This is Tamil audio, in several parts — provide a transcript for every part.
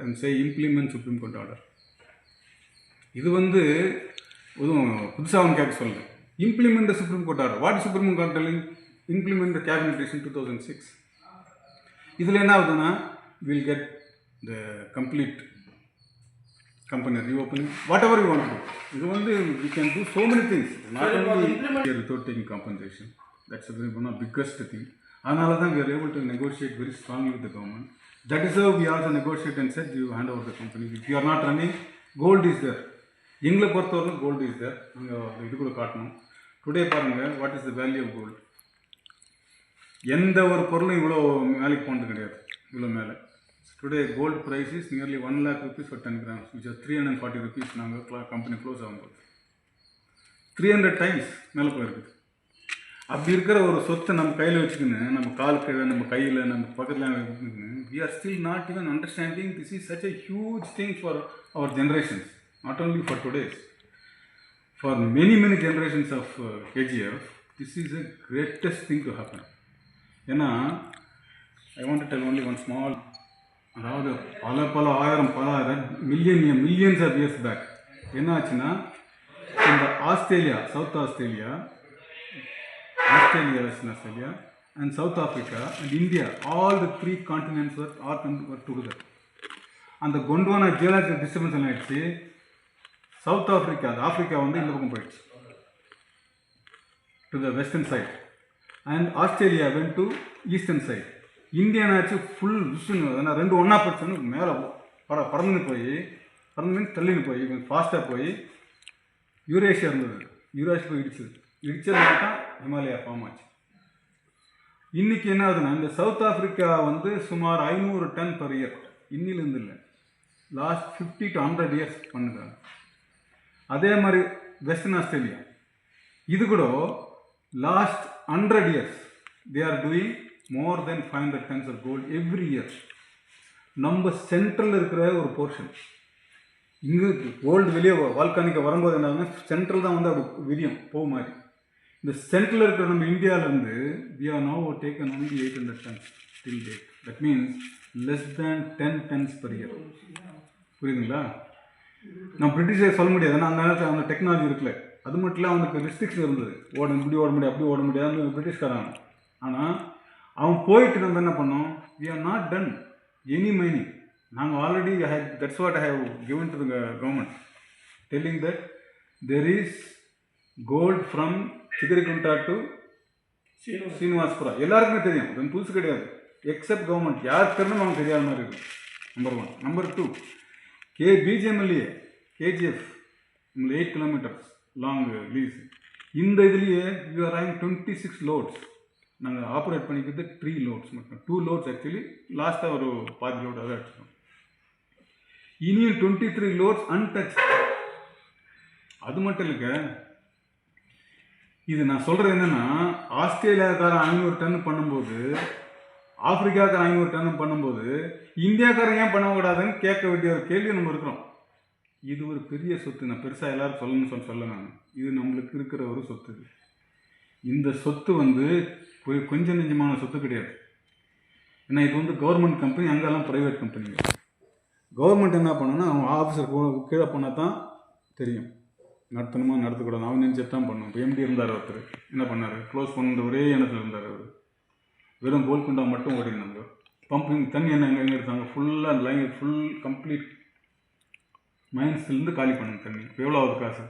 and say implement Supreme Court order. இது வந்து எதுவும் புதுசாக அவன் கேட்க சொல்லல implement the supreme court order what supreme court telling implement the cabinet two thousand six இதில் என்ன ஆகுதுன்னா will get the complete company reopening whatever you want இது வந்து we can do so many things not without taking compensation that's very one of biggest thing அதனால தான் we are able to negotiate very strongly with the government. That is how we also negotiate and said you hand over the company. If you are not running gold is there. எங்களை பொறுத்தவரைக்கும் கோல்டு இஸ் தேர் நாங்கள் இது கூட காட்டணும். டுடே பாருங்கள் what is the value of gold எந்த ஒரு பொருளும் இவ்வளோ மேலைக்கு போனது கிடையாது. இவ்வளோ மேலே. Today gold price is nearly one lakh rupees for ten grams which three hundred forty rupees நாங்கள் கம்பெனி க்ளோஸ் ஆகும்போது. த்ரீ ஹண்ட்ரட் டைம்ஸ் மேலே போயிருக்குது அப்படி இருக்கிற ஒரு சொத்தை நம்ம கையில் வச்சுக்கின்னு நம்ம கால் கீழே நம்ம கையில் நம்ம பக்கத்தில் we are still not even understanding this is such a huge thing for our generations not only for today's for many many generations of KGF this is a greatest thing to happen ஏன்னா I want tell only one small அதாவது பல பல ஆயிரம் பல million millions of years back என்ன ஆச்சுன்னா இந்த Australia South Australia Australia Western Australia and South Africa and India all the three continents were are work together அந்த கொண்டுவான ஜியாலஜிக்கல் டிஸ்டர்பன்ஸ் என்ன ஆயிடுச்சு? சவுத் ஆஃப்ரிக்கா அது ஆஃப்ரிக்கா வந்து இந்த பக்கம் போயிடுச்சு. To the western side and Australia when to eastern side இந்தியானாச்சு full vision ஏன்னா ரெண்டு ஒன்றா போச்சுன்னு மேலே பட பறந்துன்னு போய் பறந்து மீன் தள்ளின்னு போய் ஃபாஸ்ட்டாக போய் யூரேஷியா இருந்தது. யூரேஷியா போய் இடிச்சது இடிச்சதுனால தான் ஹிமாலயா ஃபார்ம் ஆச்சு. இன்னைக்கு என்ன ஆகுதுன்னா இந்த சவுத் ஆஃப்ரிக்கா வந்து சுமார் ஐநூறு டன் பர் இயர் இன்னிலிருந்து இல்லை. Last fifty to hundred years பண்ணுறாங்க அதே மாதிரி வெஸ்டர்ன் ஆஸ்திரேலியா இது கூட last hundred years they are doing more than five hundred tons of gold every year நம்ம சென்ட்ரலில் இருக்கிற ஒரு போர்ஷன் இங்கே கோல்டு வெளியே வால்கானிக்க வரும்போது என்ன சென்ட்ரல் தான் வந்து அப்படி விரியும் போக மாதிரி. இந்த சென்ட்ரல் இருக்கிற நம்ம இந்தியாவிலேருந்து we are no taken only eight hundred tons till date that means less than ten tons per year புரியுதுங்களா? நம்ம பிரிட்டிஷை சொல்ல முடியாது. ஏன்னா அந்த நேரத்தில் அந்த டெக்னாலஜி இருக்குல்ல அது மட்டும் இல்லை அவனுக்கு ரெஸ்ட்ரிக்ஷன் இருந்தது. ஓட இப்படி ஓட முடியாது அப்படி ஓட முடியாதுன்னு பிரிட்டிஷ்காரன் ஆனால் அவன். போயிட்டு இருந்தால் என்ன பண்ணோம்? We are not done any mining நாங்கள் already I have that's what I have given to the government telling that there is gold from Chigargunta to Srinivaspura எல்லாருக்குமே தெரியும். இது புதுசு கிடையாது. எக்ஸப்ட் கவர்மெண்ட் யார் தெரியும் அவங்க தெரியாத மாதிரி இருக்குது number one number two K BGML KGF உங்களுக்கு எயிட் கிலோமீட்டர்ஸ் லாங் லீஸ் இந்த இதுலேயே யூ ஆர் ஆயிங் டுவெண்ட்டி சிக்ஸ் லோட்ஸ் நாங்கள் ஆப்ரேட் பண்ணிக்கிறது த்ரீ லோட்ஸ் மட்டும். டூ லோட்ஸ் ஆக்சுவலி லாஸ்ட்டாக ஒரு பாதி லோட் அதை அடிச்சிட்டோம் இனியும் டுவெண்ட்டி த்ரீ லோட்ஸ் அன்டச் அது மட்டும் இல்லைங்க. இது நான் சொல்கிறது என்னென்னா ஆஸ்திரேலியாக்காரன் ஐநூறு டன் பண்ணும்போது ஆப்பிரிக்காக்காரன் ஐநூறு டன் பண்ணும்போது இந்தியாக்காரன் ஏன் பண்ணக்கூடாதுன்னு கேட்க வேண்டிய ஒரு கேள்வி நம்ம இருக்கிறோம். இது ஒரு பெரிய சொத்து. நான் பெருசாக எல்லோரும் சொல்லணும்னு சொல்ல சொல்ல நான். இது நம்மளுக்கு இருக்கிற ஒரு சொத்து. இந்த சொத்து வந்து கொஞ்சம் நெஞ்சமான சொத்து கிடையாது. ஏன்னா இது வந்து கவர்மெண்ட் கம்பெனி அங்கெல்லாம் ப்ரைவேட் கம்பெனிங்க கவர்மெண்ட் என்ன பண்ணணும்னா அவன் ஆஃபீஸர் கீழே போனால் தான் தெரியும். நடத்தணுமா? நடத்தக்கூடாது? அவன் நினச்சிட்டு தான் பண்ணணும். இப்போ எம்டி இருந்தார் ஒருத்தர் என்ன பண்ணார்? க்ளோஸ் பண்ணுற ஒரே எண்ணத்தில் இருந்தார் அவர். வெறும் கோல்குண்டா மட்டும் ஓடினாங்க பம்பிங் தண்ணி என்ன எங்கே எங்கே எடுத்தாங்க. ஃபுல்லாக லைன் ஃபுல் கம்ப்ளீட் மைன்ஸ்லேருந்து காலி பண்ணுங்க தண்ணி. இப்போ எவ்வளோ ஆகுது காசு?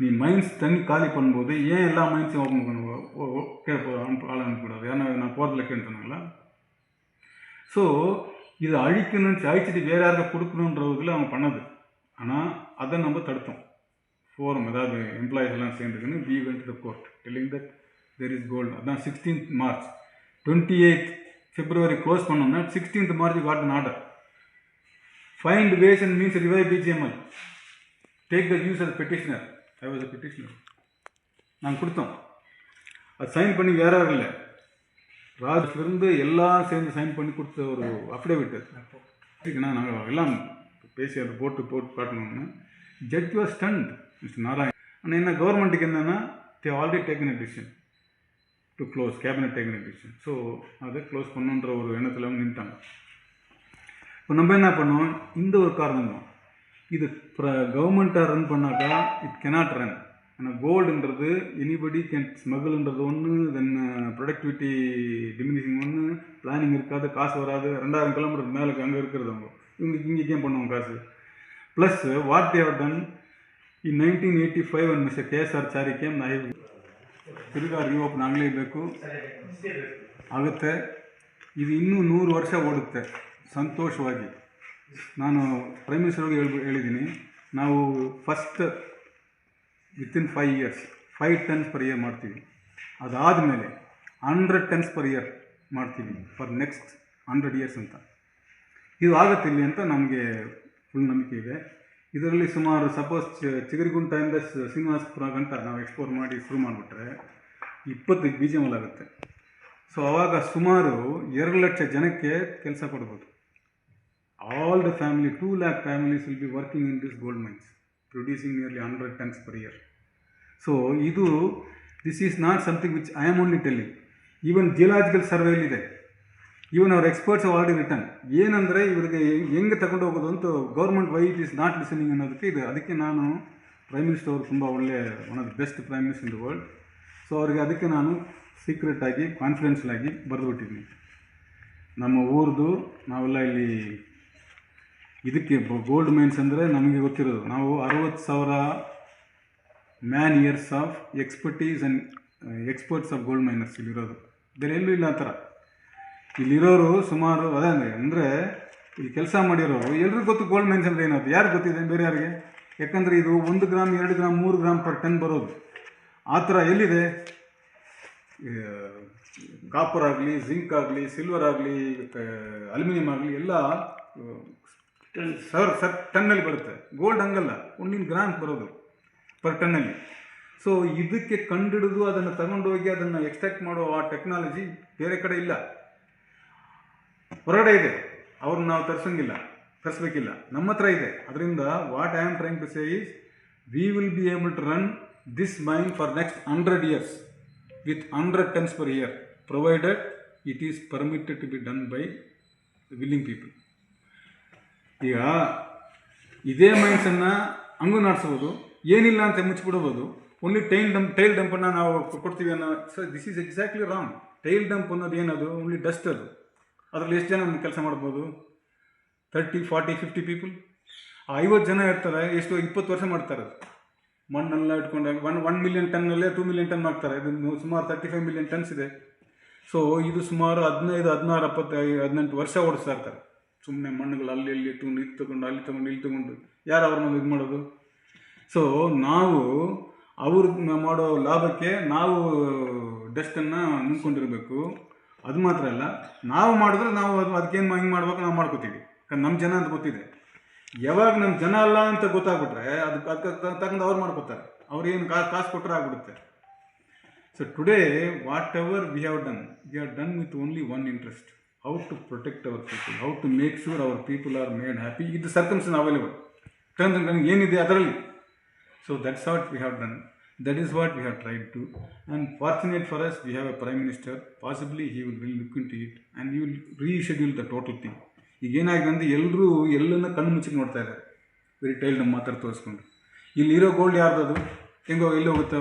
நீ மைன்ஸ் தண்ணி காலி பண்ணும்போது ஏன் எல்லா மைன்ஸையும் ஓப்பன் பண்ணுவோம் கேட்போ அனுப்ப ஆள் அனுப்பக்கூடாது ஏன்னா நான் போகிறதுல கேட்டுனாங்களா ஸோ இதை அழிக்கணும்னு அழிச்சிட்டு வேற யாருக்கு கொடுக்கணுன்றதுல அவங்க பண்ணது. ஆனால் அதை நம்ம தடுத்தோம். ஃபோரம் ஏதாவது எம்ப்ளாயிஸ் எல்லாம் சேர்ந்துக்குன்னு we went the court telling that there is gold அதான் sixteenth March twenty eighth February close பண்ணோம்னா sixteenth March got an order find ways and means revive BGML take the use as petitioner I was a petitioner நாங்கள் கொடுத்தோம். அது சைன் பண்ணி வேற யாரும் இல்லை. ராஜ்லேருந்து எல்லாம் சேர்ந்து சைன் பண்ணி கொடுத்த ஒரு அஃபிடேவிட் ஏன்னா நாங்கள் எல்லாம் பேசி அதை போட்டு போட்டு காட்டணும்னு. Judge was stunned mister Narayan ஆனால் என்ன கவர்மெண்ட்டுக்கு என்னென்னா they already taken a decision to close cabinet taken a decision so அதை க்ளோஸ் பண்ணுன்ற ஒரு எண்ணத்தில் நின்ட்டாங்க. இப்போ நம்ம என்ன பண்ணோம்? இந்த ஒரு காரணம் தான். இது கவர்மெண்ட்டாக ரன் பண்ணாக்கா இட் கெனாட் ரன் ஆனால் கோல்டுன்றது எனிபடி கேன் ஸ்மகிள்ன்றது ஒன்று தென் ப்ரொடக்டிவிட்டி டிமினிஷிங் ஒன்று பிளானிங் இருக்காது காசு வராது ரெண்டாயிரம் கிலோமீட்டர் மேலே அங்கே இருக்கிறது அவங்க. இவங்க இங்கே கேம் பண்ணுவாங்க காசு. Plus what they've done in nineteen eighty five ಅನ್ನು mister K S R Chari came ತಿರುಗಾ ರಿಓಪನ್ ಆಗಲೇಬೇಕು ಆಗುತ್ತೆ. ಇದು ಇನ್ನೂ ನೂರು ವರ್ಷ ಓಡುತ್ತೆ, ಸಂತೋಷವಾಗಿ. ನಾನು ಪ್ರೈಮ್ ಮಿನಿಸ್ಟರ್ಗೆ ಹೇಳ್ಬಿ, ಹೇಳಿದ್ದೀನಿ. ನಾವು first within five years, five tons per year ಮಾಡ್ತೀವಿ. ಅದಾದಮೇಲೆ ಹಂಡ್ರೆಡ್ ಟನ್ಸ್ ಪರ್ ಇಯರ್ ಮಾಡ್ತೀವಿ ಫಾರ್ ನೆಕ್ಸ್ಟ್ ಹಂಡ್ರೆಡ್ ಇಯರ್ಸ್ ಅಂತ. ಇದು ಆಗುತ್ತೆ ಇಲ್ಲಿ ಅಂತ ನಮಗೆ ಫುಲ್ ನಂಬಿಕೆ ಇದೆ. ಇದರಲ್ಲಿ ಸುಮಾರು ಸಪೋಸ್ ಚಿಗರಿಗುಂಟೆಯಿಂದ ಶ್ರೀನಿವಾಸಪುರ ಗಂಟ ನಾವು ಎಕ್ಸ್ಪ್ಲೋರ್ ಮಾಡಿ ಶುರು ಮಾಡಿಬಿಟ್ರೆ ಇಪ್ಪತ್ತು ಬಿ ಜಿ ಆಗುತ್ತೆ. ಸೊ ಆವಾಗ ಸುಮಾರು ಎರಡು ಲಕ್ಷ ಜನಕ್ಕೆ ಕೆಲಸ ಕೊಡ್ಬೋದು. All the family two lakh families will be working in this gold mines producing nearly hundred tons per year so ಇದು this is not something which I am only telling even geological ಸರ್ವೇಲಿದೆ even ಅವ್ರ ಎಕ್ಸ್ಪರ್ಟ್ಸ್ ಆಲ್ರೆಡಿ ರಿಟರ್ನ್ ಏನಂದರೆ ಇವರಿಗೆ ಹೆಂಗೆ ತಗೊಂಡು ಹೋಗೋದು ಅಂತ government why it is not listening ಅನ್ನೋದಕ್ಕೆ ಇದು ಅದಕ್ಕೆ ನಾನು ಪ್ರೈಮ್ ಮಿನಿಸ್ಟರ್ ಅವರು ತುಂಬ ಒಳ್ಳೆ one of the best prime minister in the world so ಅವರಿಗೆ ಅದಕ್ಕೆ ನಾನು ಸೀಕ್ರೆಟಾಗಿ ಆಗಿ ಬರೆದುಬಿಟ್ಟಿದ್ದೀನಿ. ನಮ್ಮ ಊರದು ನಾವೆಲ್ಲ ಇಲ್ಲಿ ಇದಕ್ಕೆ ಗೋಲ್ಡ್ ಮೈನ್ಸ್ ಅಂದರೆ ನಮಗೆ ಗೊತ್ತಿರೋದು. ನಾವು ಅರವತ್ತು ಸಾವಿರ man years of expertise and experts of gold miners ಇಲ್ಲಿರೋದು. ಬೇರೆ ಎಲ್ಲೂ ಇಲ್ಲ ಆ ಥರ. ಇಲ್ಲಿರೋರು ಸುಮಾರು, ಅದೇ ಅಂದರೆ ಇಲ್ಲಿ ಕೆಲಸ ಮಾಡಿರೋರು, ಎಲ್ರಿಗೂ ಗೊತ್ತು ಗೋಲ್ಡ್ ಮೈನ್ಸ್ ಅಂದರೆ ಏನದು ಯಾರು ಗೊತ್ತಿದೆ ಬೇರೆ ಯಾರಿಗೆ? ಯಾಕಂದರೆ ಇದು ಒಂದು ಗ್ರಾಮ್, ಎರಡು ಗ್ರಾಮ್, ಮೂರು ಗ್ರಾಮ್ ಪರ್ ಟನ್ ಬರೋದು. ಆ ಥರ ಎಲ್ಲಿದೆ? ಕಾಪರ್ ಆಗಲಿ ಜಿಂಕ್ ಆಗಲಿ ಸಿಲ್ವರ್ ಆಗಲಿ ಅಲ್ಯೂಮಿನಿಯಂ ಆಗಲಿ, ಎಲ್ಲ ಸರ್ ಸರ್ ಟನ್ನಲ್ಲಿ ಬರುತ್ತೆ. ಗೋಲ್ಡ್ ಹಂಗಲ್ಲ ಒಂದಿನ ಗ್ರಾಮ್ ಬರೋದು ಪರ್ ಟನ್ನಲ್ಲಿ ಸೊ ಇದಕ್ಕೆ ಕಂಡಿಡಿದು ಅದನ್ನು ತಗೊಂಡೋಗಿ ಅದನ್ನು ಎಕ್ಸ್ಟ್ರಾಕ್ಟ್ ಮಾಡೋ ಆ ಟೆಕ್ನಾಲಜಿ ಬೇರೆ ಕಡೆ ಇಲ್ಲ. ಹೊರಗಡೆ ಇದೆ. ಅವ್ರನ್ನ ನಾವು ತರಿಸಂಗಿಲ್ಲ, ತರಿಸ್ಬೇಕಿಲ್ಲ. ನಮ್ಮ ಹತ್ರ ಇದೆ. ಅದರಿಂದ what I am trying to say is we will be able to run this mine for next hundred years with hundred tons per year provided it is permitted to be done by willing people ಈಗ ಇದೇ ಮೈನ್ಸನ್ನು ಹಂಗೂ ನಡೆಸ್ಬೋದು, ಏನಿಲ್ಲ ಅಂತ ಮುಚ್ಚಿಬಿಡ್ಬೋದು. ಓನ್ಲಿ ಟೈಲ್ ಡಂಪ್ ಟೈಲ್ ಡಂಪನ್ನು ನಾವು ಕೊಡ್ತೀವಿ ಅನ್ನೋ sir this is exactly wrong tail dump ಅನ್ನೋದು ಏನದು? ಓನ್ಲಿ ಡಸ್ಟ್ ಅದು. ಅದರಲ್ಲಿ ಎಷ್ಟು ಜನ ಕೆಲಸ ಮಾಡ್ಬೋದು? ತರ್ಟಿ ಫಾರ್ಟಿ ಫಿಫ್ಟಿ ಪೀಪಲ್ ಐವತ್ತು ಜನ ಇರ್ತಾರೆ, ಎಷ್ಟು ಇಪ್ಪತ್ತು ವರ್ಷ ಮಾಡ್ತಾರೆ ಅದು. ಮಣ್ಣೆಲ್ಲ ಇಟ್ಕೊಂಡಾಗ ಒನ್ ಒನ್ ಮಿಲಿಯನ್ ಟನ್ನಲ್ಲೇ ಟೂ ಮಿಲಿಯನ್ ಟನ್ ಮಾಡ್ತಾರೆ ಇದು ಸುಮಾರು ತರ್ಟಿ ಫೈವ್ ಮಿಲಿಯನ್ ಟನ್ಸ್ ಇದೆ. ಸೊ ಇದು ಸುಮಾರು ಹದಿನೈದು, ಹದಿನಾರು ಎಪ್ಪತ್ತು ಹದಿನೆಂಟು ವರ್ಷ ಓಡಿಸ್ತಾ ಇರ್ತಾರೆ. ಸುಮ್ಮನೆ ಮಣ್ಣುಗಳು ಅಲ್ಲಿ, ಇಲ್ಲಿ ಇಟ್ಕೊಂಡು ಇಲ್ಲಿ ತಗೊಂಡು, ಅಲ್ಲಿ ತಗೊಂಡು, ಇಲ್ಲಿ ತಗೊಂಡು. ಯಾರು ಅವ್ರನ್ನ ಇದು ಮಾಡೋದು? ಸೊ ನಾವು ಅವ್ರಿಗೆ ಮಾಡೋ ಲಾಭಕ್ಕೆ ನಾವು ಡಸ್ಟನ್ನು ನುಂಗ್ಕೊಂಡಿರಬೇಕು. ಅದು ಮಾತ್ರ ಅಲ್ಲ, ನಾವು ಮಾಡಿದ್ರೆ ನಾವು ಅದು ಅದಕ್ಕೇನು ಹಿಂಗೆ ಮಾಡ್ಬೇಕು ನಾವು ಮಾಡ್ಕೋತೀವಿ. ಯಾಕಂದ್ರೆ ನಮ್ಮ ಜನ ಅಂತ ಗೊತ್ತಿದೆ. ಯಾವಾಗ ನಮ್ಮ ಜನ ಅಲ್ಲ ಅಂತ ಗೊತ್ತಾಗ್ಬಿಟ್ರೆ ಅದು ಅದಕ್ಕೆ ತಗೊಂಡು ಅವ್ರು ಮಾಡ್ಕೋತಾರೆ. ಅವ್ರು ಏನು ಕಾಸು ಕೊಟ್ಟರೆ ಆಗ್ಬಿಡುತ್ತೆ. So today whatever we have done we have done with only one interest how to protect our people how to make sure our people are made happy ಇದು ಸರ್ಕಮ್ಸ್ ಅವೈಲೇಬಲ್ ಟರ್ಮ್ಸ್ ಏನಿದೆ ಅದರಲ್ಲಿ? So that's what we have done That is what we have tried to. And fortunate for us, we have a Prime Minister. Possibly he will really look into it and he will reschedule the total thing. ಈಗೇನಾಗಿದೆ ಅಂದರೆ ಎಲ್ಲರೂ ಎಲ್ಲನ್ನ ಕಣ್ಣು ಮುಚ್ಚಿಗೆ ನೋಡ್ತಾ ಇದ್ದಾರೆ. ವೆರಿ ಟೈಲ್ ಟೈಲ್ಡಮ್ ಮಾತ್ರ ತೋರಿಸ್ಕೊಂಡು. ಇಲ್ಲಿ ಇರೋ ಗೋಲ್ಡ್ ಯಾರ್ದದು? ಹೆಂಗೋ ಎಲ್ಲಿ ಹೋಗುತ್ತೆ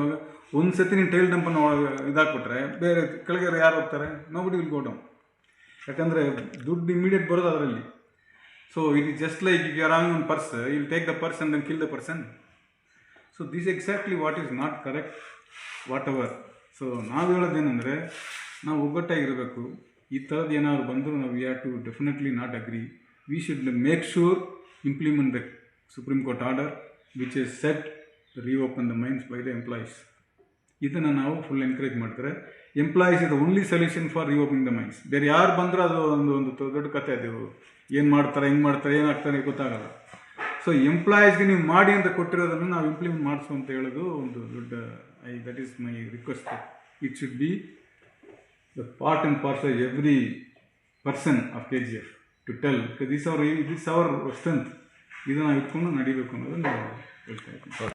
ಒಂದು ಸತಿ ನೀನು ಟೈಲ್ ಡಂಪನ್ನು ಇದಾಕ್ಬಿಟ್ರೆ ಬೇರೆ ಕೆಳಗೆ ಯಾರು ಹೋಗ್ತಾರೆ? ನೋ ಬಡಿ ವಿಲ್ ಗೋ ಯಾಕಂದರೆ ದುಡ್ಡು ಇಮಿಡಿಯೇಟ್ ಬರೋದು ಅದರಲ್ಲಿ. So it is just like if you are on purse will take the person then then kill the person so this exactly what is not correct what our so ನಾವು ಹೇಳೋದೇನೆಂದರೆ ನಾವು ಒಗ್ಗಟ್ಟಾಗಿರಬೇಕು. ಈ ಥರದ್ದು ಏನಾದ್ರು ಬಂದರೂ ನಾವು we have to definitely not agree we should make sure implement the Supreme Court order which is set reopen the minds by the employees ಇದನ್ನು ನಾವು ಫುಲ್ ಎನ್ಕರೇಜ್ ಮಾಡ್ತಾರೆ. ಎಂಪ್ಲಾಯೀಸ್ ಇದು only solution for reopening the minds ಬೇರೆ ಯಾರು ಬಂದರೂ ಅದು ಒಂದು ಒಂದು ದೊಡ್ಡ ಕತೆ ಅದು. ಏನು ಮಾಡ್ತಾರೆ, ಹೆಂಗೆ ಮಾಡ್ತಾರೆ ಏನಾಗ್ತಾರೆ ಗೊತ್ತಾಗಲ್ಲ. ಸೊ ಎಂಪ್ಲಾಯೀಸ್ಗೆ ನೀವು ಮಾಡಿ ಅಂತ ಕೊಟ್ಟಿರೋದನ್ನು ನಾವು ಇಂಪ್ಲಿಮೆಂಟ್ ಮಾಡಿಸು ಅಂತ ಹೇಳೋದು ಒಂದು ದೊಡ್ಡ I that is my request it should be the part and of every person of K G F to tell this our this our strength ಇದನ್ನು ಇಟ್ಕೊಂಡು ನಡಿಬೇಕು ಅನ್ನೋದನ್ನು ಹೇಳ್ತಾ ಇದ್ದೀನಿ